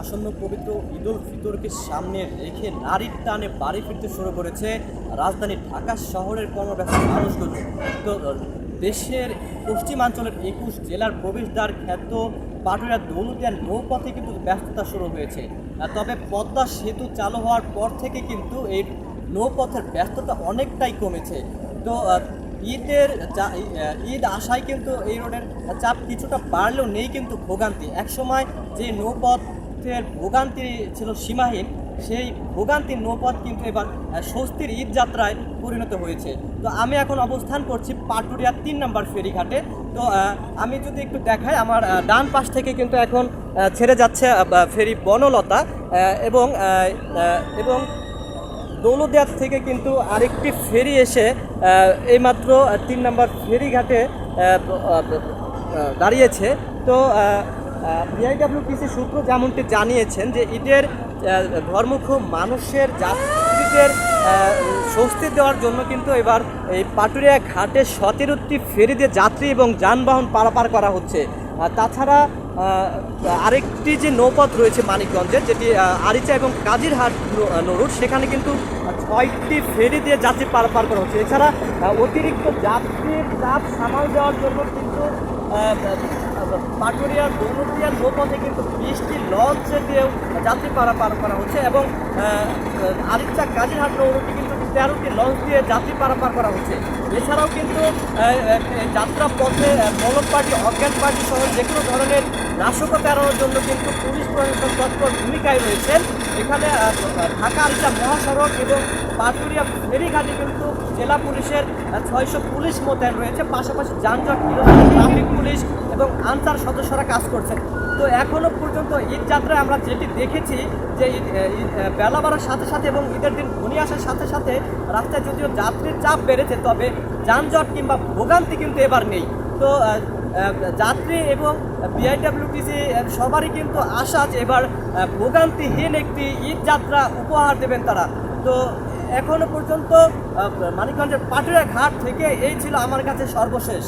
আসন্ন পবিত্র ঈদুল ফিতরকে সামনে রেখে নারীর টানে বাড়ি ফিরতে শুরু করেছে রাজধানী ঢাকা শহরের কর্মব্যস্ত মানুষগুলো। তো দেশের পশ্চিমাঞ্চলের একুশ জেলার প্রবেশদ্বার খ্যাত পাটুরিয়া দৌলতিয়া নৌপথে কিন্তু ব্যস্ততা শুরু হয়েছে। তবে পদ্মা সেতু চালু হওয়ার পর থেকে কিন্তু এই নৌপথের ব্যস্ততা অনেকটাই কমেছে। তো ঈদের ঈদ আসায় কিন্তু এই রোডের চাপ কিছুটা বাড়লেও নেই কিন্তু ভোগান্তি। একসময় যে নৌপথের ভোগান্তি ছিল সীমাহীন, সেই ভোগান্তির নৌপথ কিন্তু এবার স্বস্তির ঈদ যাত্রায় পরিণত হয়েছে। তো আমি এখন অবস্থান করছি পাটুরিয়ার তিন নম্বর ফেরিঘাটে। তো আমি যদি একটু দেখাই, আমার ডান পাশ থেকে কিন্তু এখন ছেড়ে যাচ্ছে ফেরি বনলতা এবং এবং দৌলদিয়ার থেকে কিন্তু আরেকটি ফেরি এসে এইমাত্র তিন নম্বর ফেরিঘাটে দাঁড়িয়েছে। তো বিআইডাব্লিউটিসি সূত্র যেমনটি জানিয়েছেন যে ঈদের ধর্মুখ মানুষের যাত্রীদের স্বস্তি দেওয়ার জন্য কিন্তু এবার এই পাটুরিয়া ঘাটে সতেরোটি ফেরি দিয়ে যাত্রী এবং যানবাহন পারাপার করা হচ্ছে। তাছাড়া আরেকটি যে নৌপথ রয়েছে মানিকগঞ্জের যেটি আরিচা এবং কাজিরহাট নরুট সেখানে কিন্তু ছয়টি ফেরি দিয়ে যাত্রী পারাপার করা হচ্ছে। এছাড়া অতিরিক্ত যাত্রীর চাপ সামাল দেওয়ার জন্য কিন্তু পাটুরিয়ার দৌলতিয়ার নৌপথে কিন্তু বিশটি লঞ্চ দিয়েও যাত্রী পারা পার করা হচ্ছে এবং আরিচা কাজিরহাট নৌরুটে কিন্তু তেরোটি লঞ্চ দিয়ে যাত্রী পারাপার করা হচ্ছে। এছাড়াও কিন্তু যাত্রা পথে মলক পার্টি অজ্ঞান পার্টি সহ যে কোনো ধরনের নাশকতা এড়ানোর জন্য কিন্তু পুলিশ প্রশাসন তৎপর ভূমিকায় রয়েছেন। এখানে ঢাকা আরিচা মহাসড়ক এবং পাটুরিয়া ফেরিঘাটে কিন্তু জেলা পুলিশের ছয়শো পুলিশ মোতায়েন রয়েছে। পাশাপাশি যানজট নিরসনে ট্রাফিক পুলিশ এবং আনসার সদস্যরা কাজ করছেন। তো এখনও পর্যন্ত ঈদ যাত্রায় আমরা যেটি দেখেছি যে বেলা বাড়ার সাথে সাথে এবং ঈদের দিন ঘনি আসার সাথে সাথে রাস্তায় যদিও যাত্রীর চাপ বেড়েছে, তবে যানজট কিংবা ভোগান্তি কিন্তু এবার নেই। তো যাত্রী এবং বিআইডাব্লিউটিসি সবারই কিন্তু আশা যে এবার ভোগান্তিহীন একটি ঈদ যাত্রা উপহার দেবেন তারা। তো এখনও পর্যন্ত মানিকগঞ্জের পাটুরা ঘাট থেকে এই ছিল আমার কাছে সর্বশেষ।